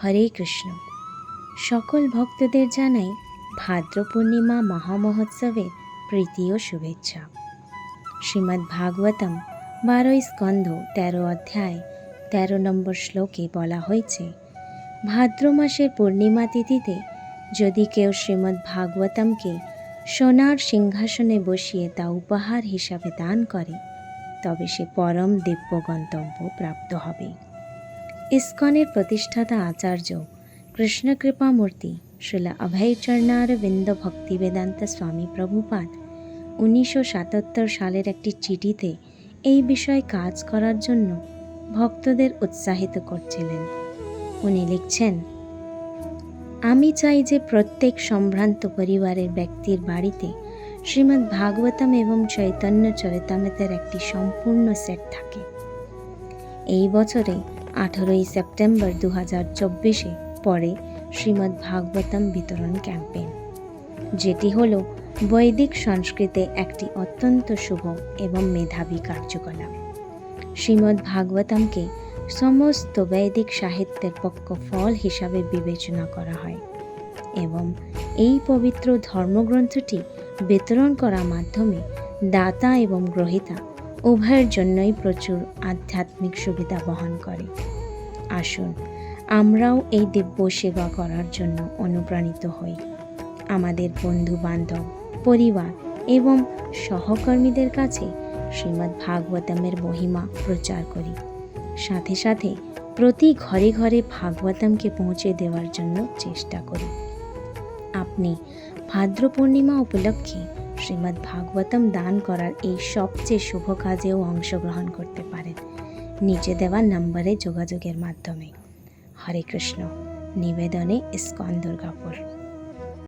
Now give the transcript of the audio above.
হরে কৃষ্ণ। সকল ভক্তদের জানাই ভাদ্র পূর্ণিমা মহামহোৎসবের প্রীতি ও শুভেচ্ছা। শ্রীমদ্ ভাগবতম বারোই স্কন্ধ তেরো অধ্যায় তেরো নম্বর শ্লোকে বলা হয়েছে, ভাদ্র মাসের পূর্ণিমা তিথিতে যদি কেউ শ্রীমদ্ ভাগবতমকে সোনার সিংহাসনে বসিয়ে তা উপহার হিসাবে দান করে, তবে সে পরম দিব্য গন্তব্য প্রাপ্ত হবে। ইস্কনের প্রতিষ্ঠাতা আচার্য কৃষ্ণকৃপামূর্তি শ্রীলা অভয়চরণার বিন্দ ভক্তি বেদান্ত স্বামী প্রভুপাদ উনিশশো সাতাত্তর সালের একটি চিঠিতে এই বিষয়ে কাজ করার জন্য ভক্তদের উৎসাহিত করছিলেন। উনি লিখছেন, আমি চাই যে প্রত্যেক সম্ভ্রান্ত পরিবারের ব্যক্তির বাড়িতে শ্রীমদ্ ভাগবতম এবং চৈতন্য চরিতামৃতের একটি সম্পূর্ণ সেট থাকে। এই বছরে আঠেরোই সেপ্টেম্বর দু হাজার চব্বিশে পরে শ্রীমদ্ ভাগবতম বিতরণ ক্যাম্পেইন, যেটি হল বৈদিক সংস্কৃতে একটি অত্যন্ত শুভ এবং মেধাবী কার্যকলাপ। শ্রীমদ্ ভাগবতমকে সমস্ত বৈদিক সাহিত্যের পক্ষ ফল হিসাবে বিবেচনা করা হয় এবং এই পবিত্র ধর্মগ্রন্থটি বিতরণ করার মাধ্যমে দাতা এবং গ্রহিতা উভয়ের জন্যই প্রচুর আধ্যাত্মিক সুবিধা বহন করে। আসুন, আমরাও এই দিব্য সেবা করার জন্য অনুপ্রাণিত হই। আমাদের বন্ধু বান্ধব পরিবার এবং সহকর্মীদের কাছে শ্রীমদ্ ভাগবতমের মহিমা প্রচার করি। সাথে সাথে প্রতি ঘরে ঘরে ভাগবতমকে পৌঁছে দেওয়ার জন্য চেষ্টা করি। আপনি ভাদ্র পূর্ণিমা উপলক্ষে শ্রীমদ্ ভাগবতম দান করার এই সবচেয়ে শুভ কাজেও অংশগ্রহণ করতে পারেন। নিচে দেওয়া নম্বরে যোগাযোগের মাধ্যমে। হরে কৃষ্ণ। নিবেদনে ইস্কন দুর্গাপুর